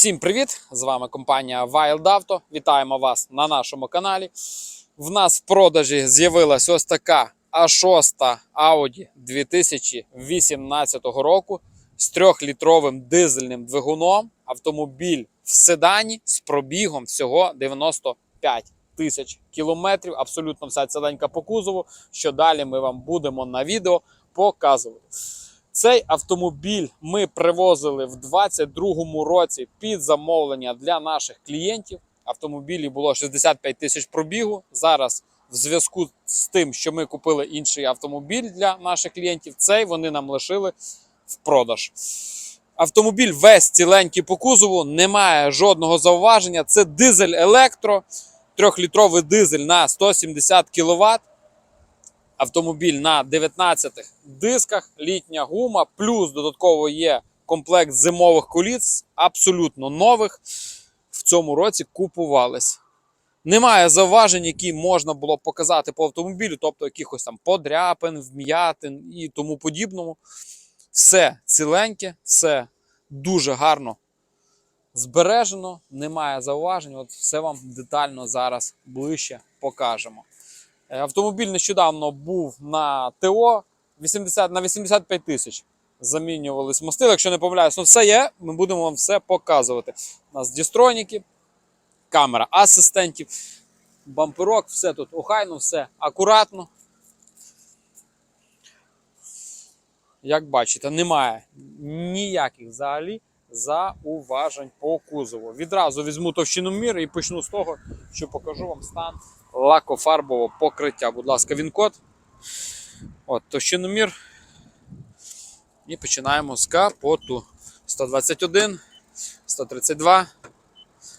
Всім привіт! З вами компанія Wild Auto. Вітаємо вас на нашому каналі. В нас в продажі з'явилась ось така А6 Audi 2018 року з 3-літровим дизельним двигуном. Автомобіль в седані з пробігом всього 95 тисяч кілометрів. Абсолютно вся ціленька по кузову. Що далі ми вам будемо на відео показувати. Цей автомобіль ми привозили в 2022 році під замовлення для наших клієнтів. Автомобілі було 65 тисяч пробігу. Зараз, в зв'язку з тим, що ми купили інший автомобіль для наших клієнтів, цей вони нам лишили в продаж. Автомобіль весь ціленький по кузову, немає жодного зауваження. Це дизель електро, 3-літровий дизель на 170 кВт автомобіль на 19 дисках, літня гума, плюс додатково є комплект зимових коліс, абсолютно нових. В цьому році купувались. Немає зауважень, які можна було показати по автомобілю, тобто якихось там подряпин, вм'ятин і тому подібному. Все ціленьке, все дуже гарно збережено, немає зауважень. От все вам детально зараз ближче покажемо. Е, Автомобіль нещодавно був на ТО 80, на 85 тисяч. Замінювались мости. Якщо не помиляюсь, ну все є, ми будемо вам все показувати. У нас дістроніки, камера асистентів, бамперок, все тут охайно, все акуратно. Як бачите, немає ніяких взагалі зауважень по кузову. Відразу візьму товщину міри і почну з того, що покажу вам стан лакофарбового покриття. Будь ласка, він код. От, товщиномір. І починаємо з капоту. 121, 132,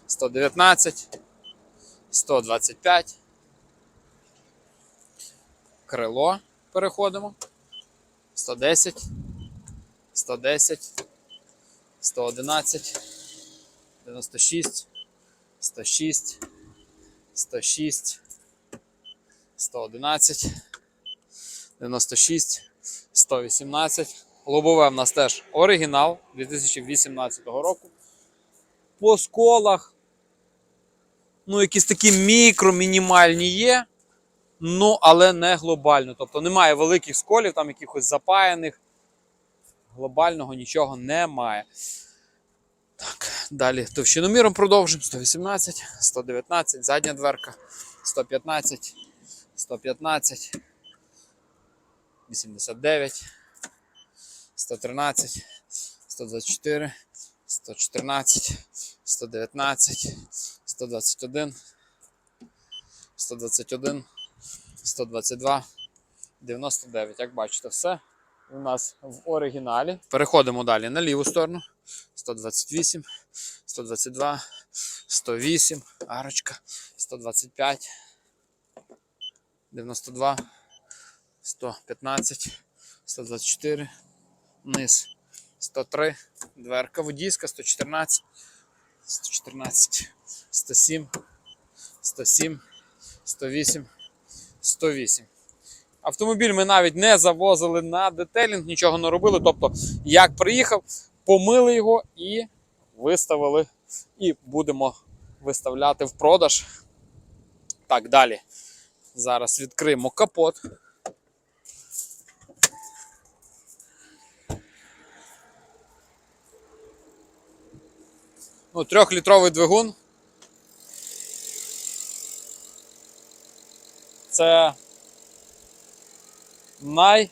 119, 125. Крило переходимо. 110, 110, 111, 96, 106, 106, 111, 96, 118. Лобове в нас теж оригінал 2018 року. По сколах, ну, якісь такі мікро-мінімальні є, ну, але не глобально. Тобто немає великих сколів, там якихось запаяних. Глобального нічого немає. Так, далі товщиноміром продовжимо. 118, 119, задня дверка, 115, 115, 89, 113, 124, 114, 119, 121, 121, 122, 99. Як бачите, все у нас в оригіналі. Переходимо далі на ліву сторону. 128, 122, 108, арочка, 125, 92, 115, 124, низ, 103, дверка водійська, 114, 114, 107, 107, 108, 108. Автомобіль ми навіть не завозили на детелінг, нічого не робили. Тобто, як приїхав, помили його і виставили. І будемо виставляти в продаж. Так, далі. Зараз відкриємо капот. Ну, трьохлітровий двигун. Це найкраща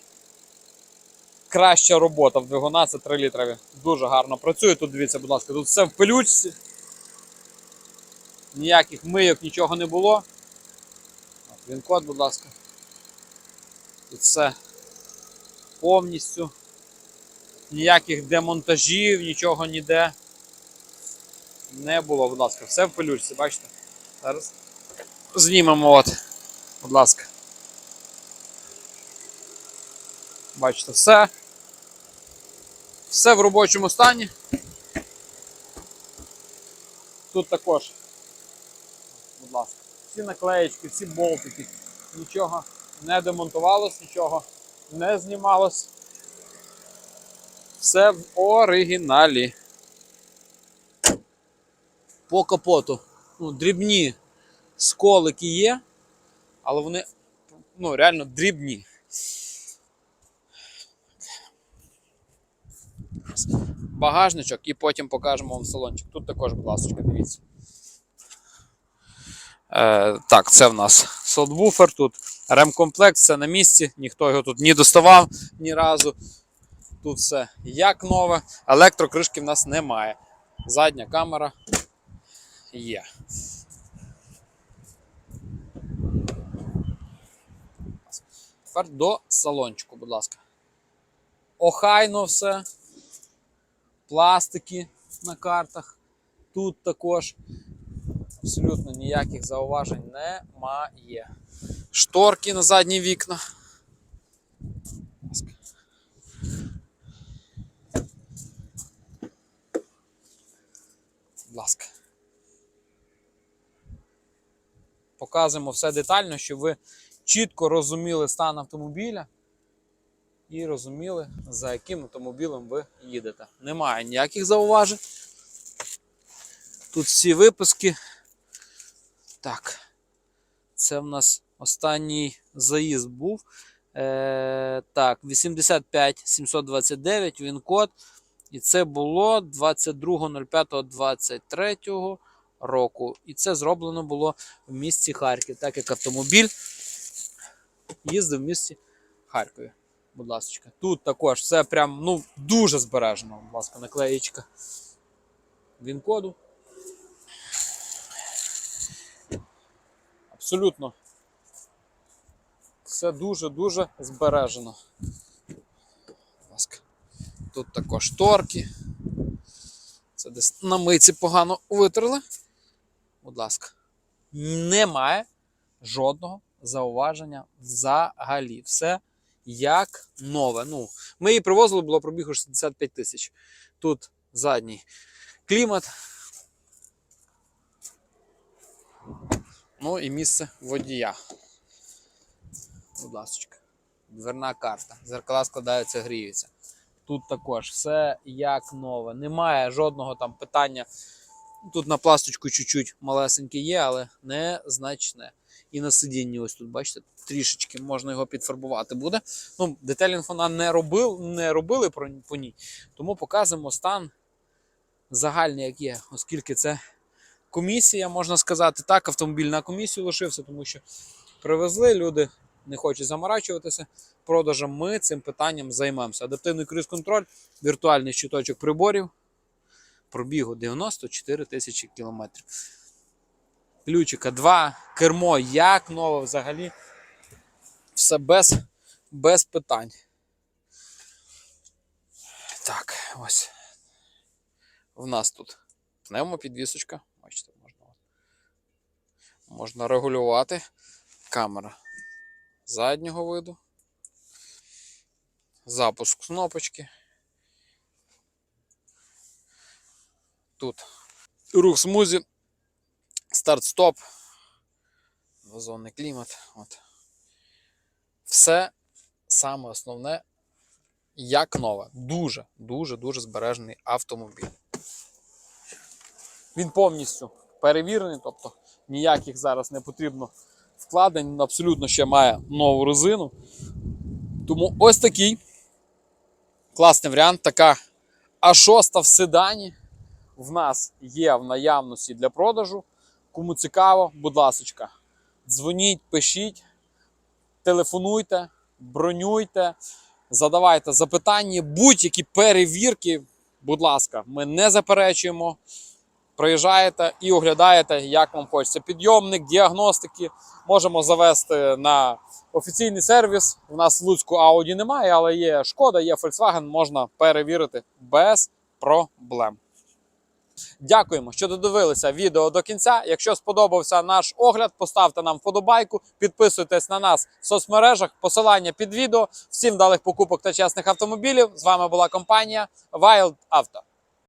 робота в двигуна це 3 літрові. Дуже гарно працює. Тут дивіться, будь ласка, тут все в пилючці. Ніяких мийок, нічого не було. От, Він код, будь ласка. Тут все повністю. Ніяких демонтажів, нічого ніде не було, будь ласка, все в пилючці, бачите? Зараз знімемо от, будь ласка. Бачите, все. Все в робочому стані. Тут також, всі наклеєчки, всі болтики, нічого не демонтувалось, нічого не знімалось. Все в оригіналі. По капоту. Ну, дрібні сколики є, але вони ну, реально дрібні. Багажничок і потім покажемо вам салончик. Тут також, будь ласка, дивіться. Е, так, це в нас сотбуфер тут. Ремкомплект, все на місці, ніхто його тут не доставав ні разу. Тут все як нове. Електрокришки в нас немає. Задня камера є. Тепер до салончику, будь ласка. Охайно все. Пластики на картах. Тут також абсолютно ніяких зауважень немає. Шторки на задні вікна. Будь ласка. Показуємо все детально, щоб ви чітко розуміли стан автомобіля і розуміли, за яким автомобілем ви їдете. Немає ніяких зауважень. Тут всі виписки. Так. Це в нас останній заїзд був. Е, так, 85 729 він код. І це було 22.05.23 року. І це зроблено було в місті Харків, так як автомобіль їздив в місті Харкові. Будь ласка. Тут також все прям ну, дуже збережено. Будь ласка, наклеєчка. Він коду. Абсолютно. Все дуже-дуже збережено. Тут також торки. Це десь на миці погано витерли. Будь ласка. Немає жодного зауваження взагалі. Все як нове. Ну, ми її привозили, було пробігу 65 тисяч. Тут задній клімат. Ну і місце водія. Будь ласка. Дверна карта. Зеркала складаються, гріються. Тут також все як нове. Немає жодного там питання. Тут на пласточку чуть-чуть малесеньке є, але незначне. І на сидінні, ось тут, бачите, трішечки можна його підфарбувати буде. Ну, детелінг вона не, робив, не робили по ній, тому показуємо стан загальний, як є, оскільки це комісія, можна сказати. Так, автомобіль на комісію лишився, тому що привезли, люди не хочуть заморачуватися продажем. Ми цим питанням займемося. Адаптивний круїз-контроль, віртуальний щиточок приборів, пробігу 94 тисячі кілометрів. Ключика 2, кермо як нове взагалі. Все без, без питань. Так, ось. В нас тут пневмопідвісочка. Бачите, можна, можна регулювати. Камера заднього виду. Запуск кнопочки. Тут рух смузі, старт-стоп, двозонний клімат. От. Все саме основне, як нове. Дуже, дуже, дуже збережений автомобіль. Він повністю перевірений, тобто ніяких зараз не потрібно вкладень, абсолютно ще має нову резину. Тому ось такий класний варіант. Така А6 в седані в нас є в наявності для продажу. Кому цікаво, будь ласка, дзвоніть, пишіть, телефонуйте, бронюйте, задавайте запитання, будь-які перевірки, будь ласка, ми не заперечуємо. Приїжджаєте і оглядаєте, як вам хочеться. Підйомник, діагностики можемо завести на офіційний сервіс. У нас в Луцьку Audi немає, але є шкода, є Volkswagen, можна перевірити без проблем. Дякуємо, що додивилися відео до кінця. Якщо сподобався наш огляд, поставте нам вподобайку, підписуйтесь на нас в соцмережах, посилання під відео. Всім далих покупок та чесних автомобілів. З вами була компанія Wild Auto.